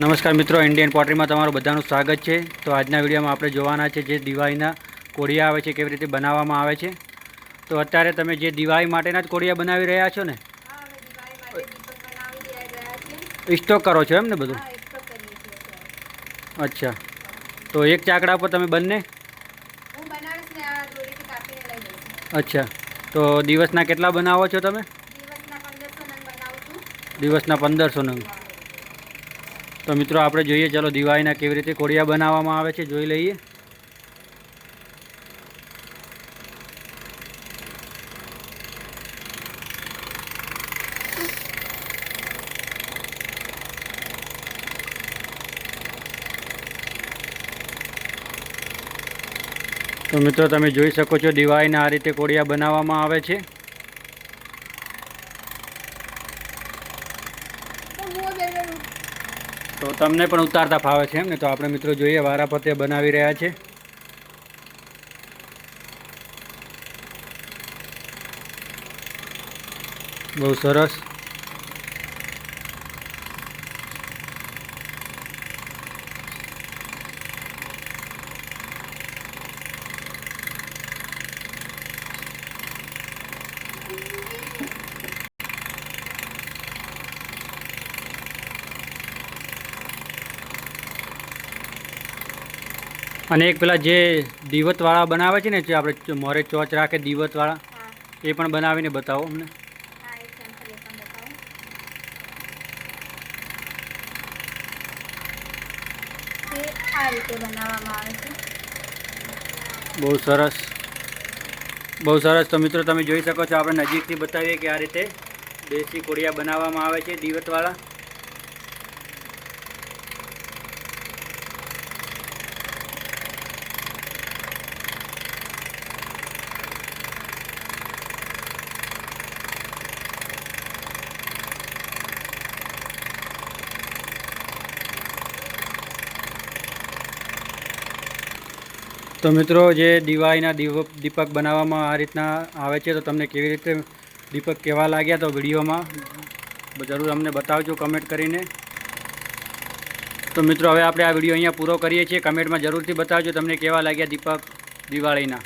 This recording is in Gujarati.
નમસ્કાર મિત્રો ઇન્ડિયન પોટરીમાં તમારું બધાનું સ્વાગત છે. તો આજના વિડીયોમાં આપણે જોવાના છે જે દિવાળીના કોડિયા આવે છે કેવી રીતે બનાવવામાં આવે છે. તો અત્યારે તમે જે દિવાળી માટેના જ કોડિયા બનાવી રહ્યા છો ને? સ્ટોક કરો છો એમ ને બધું. અચ્છા. તો એક ચાકડા પર તમે બંને? અચ્છા. તો દિવસના કેટલા બનાવો છો તમે? દિવસના પંદરસો નંગ બનાવું છું દિવસના પંદરસો નંગ તો મિત્રો આપણે જોઈએ, ચાલો દિવાળીના કેવી રીતે કોડિયા બનાવવામાં આવે છે, જોઈ લઈએ. તો મિત્રો તમે જોઈ શકો છો, દિવાળીના આ રીતે કોડિયા બનાવવામાં આવે છે. તો તો તમને પણ ઉતારતા ફાવે છે એમ ને, તો આપણે મિત્રો જોઈએ વારાફતે બનાવી રહ્યા છે. બહુ સરસ. અને એક પેલા જે દિવતવાળા બનાવે છે ને જે આપણે મોરે ચોચ રાખે દિવતવાળા એ પણ બનાવીને બતાવો અમને. બહુ સરસ. બહુ સરસ. તો મિત્રો તમે જોઈ શકો છો આપણે નજીકથી બતાવીએ કે આ રીતે દેશી કોડિયા બનાવવામાં આવે છે દિવતવાળા. તો મિત્રો, જે દિવાળીના દીવ દીપક બનાવવામાં આ રીતના આવે છે, તો તમને કેવી રીતે દીપક કેવા લાગ્યા તો વિડીયોમાં જરૂર અમને બતાવજો કમેન્ટ કરીને. તો મિત્રો, હવે આપણે આ વીડિયો અહીંયા પૂરો કરીએ છીએ. કમેન્ટમાં જરૂરથી બતાવજો તમને કેવા લાગ્યા દીપક દિવાળીના.